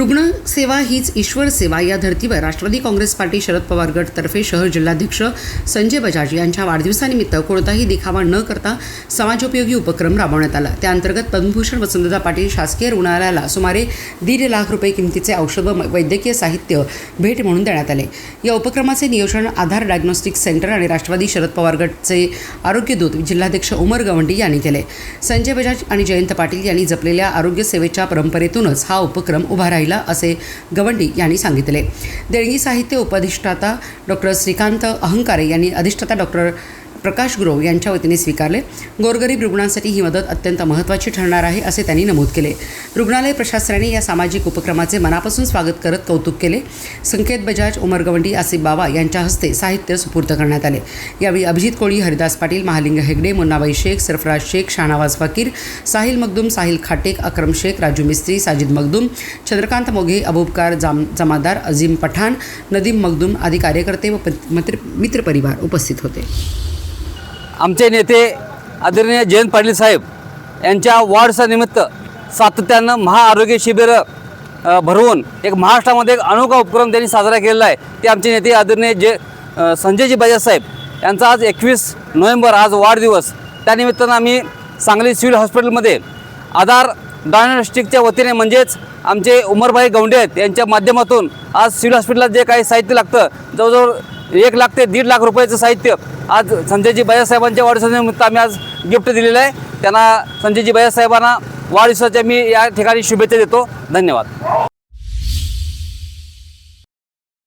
रुग्णसेवा हीच ईश्वर सेवा. या धर्तीवर राष्ट्रवादी काँग्रेस पार्टी शरद पवार गट तर्फे शहर जिल्हाध्यक्ष संजय बजाज यांच्या वाढदिवसानिमित्त कोणताही दिखावा न करता समाजोपयोगी उपक्रम राबवण्यात आला. त्याअंतर्गत पद्मभूषण वसंतदा पाटील शासकीय रुग्णालयाला सुमारे दीड लाख रुपये किमतीचे औषध व वैद्यकीय साहित्य भेट म्हणून देण्यात आले. या उपक्रमाचे नियोजन आधार डायग्नॉस्टिक सेंटर आणि राष्ट्रवादी शरद पवार गटचे आरोग्यदूत जिल्हाध्यक्ष उमर गवंडी यांनी केले. संजय बजाज आणि जयंत पाटील यांनी जपलेल्या आरोग्य सेवेच्या परंपरेतूनच हा उपक्रम उभा राहिला. असे गवंडी यांनी सांगितले. देणगी साहित्य उपअधिष्ठाता डॉक्टर श्रीकांत अहंकारे यांनी अधिष्ठाता डॉक्टर प्रकाश गुरव यांच्या वतीने स्वीकारले. गोरगरीब रुग्णांसाठी ही मदत अत्यंत महत्त्वाची ठरणार आहे असे त्यांनी नमूद केले. रुग्णालय प्रशासनाने या सामाजिक उपक्रमाचे मनापासून स्वागत करत कौतुक केले. संकेत बजाज उमर गवंडी आसिफ बाबा यांच्या हस्ते साहित्य सुपूर्द करण्यात आले. यावेळी अभिजित कोळी हरिदास पाटील महालिंग हेगडे मुन्नाबाई शेख सरफराज शेख शाहनवाज फकीर साहिल मगदूम साहिल खाटेक अक्रम शेख राजू मिस्त्री साजिद मगदूम चंद्र चंद्रकांत मोघे अबूबकार जाम जमादार अझीम पठाण नदीम मखदूम आदी कार्यकर्ते व मित्र मित्रपरिवार उपस्थित होते. आमचे नेते आदरणीय जयंत पाटील साहेब यांच्या वाढसानिमित्त सातत्यानं महाआरोग्य शिबिर भरवून एक महाराष्ट्रामध्ये एक अनोखा उपक्रम त्यांनी साजरा केलेला आहे. ते आमचे नेते आदरणीय जे संजयजी बजाज साहेब यांचा आज एकवीस नोव्हेंबर आज वाढदिवस. त्यानिमित्तानं आम्ही सांगली सिव्हिल हॉस्पिटलमध्ये आधार डायग्नोस्टिकच्या वतीने म्हणजेच आमचे उमरभाई गवंडे आहेत यांच्या माध्यमातून आज सिव्हिल हॉस्पिटलला जे काही साहित्य लागतं जवळजवळ एक लाख ते दीड लाख रुपयाचं साहित्य आज संजयजी बजाजसाहेबांच्या वाढदिवसानिमित्त आम्ही आज गिफ्ट दिलेलं आहे. त्यांना संजयजी बजाजसाहेबांना वाढदिवसाच्या मी या ठिकाणी शुभेच्छा देतो. धन्यवाद.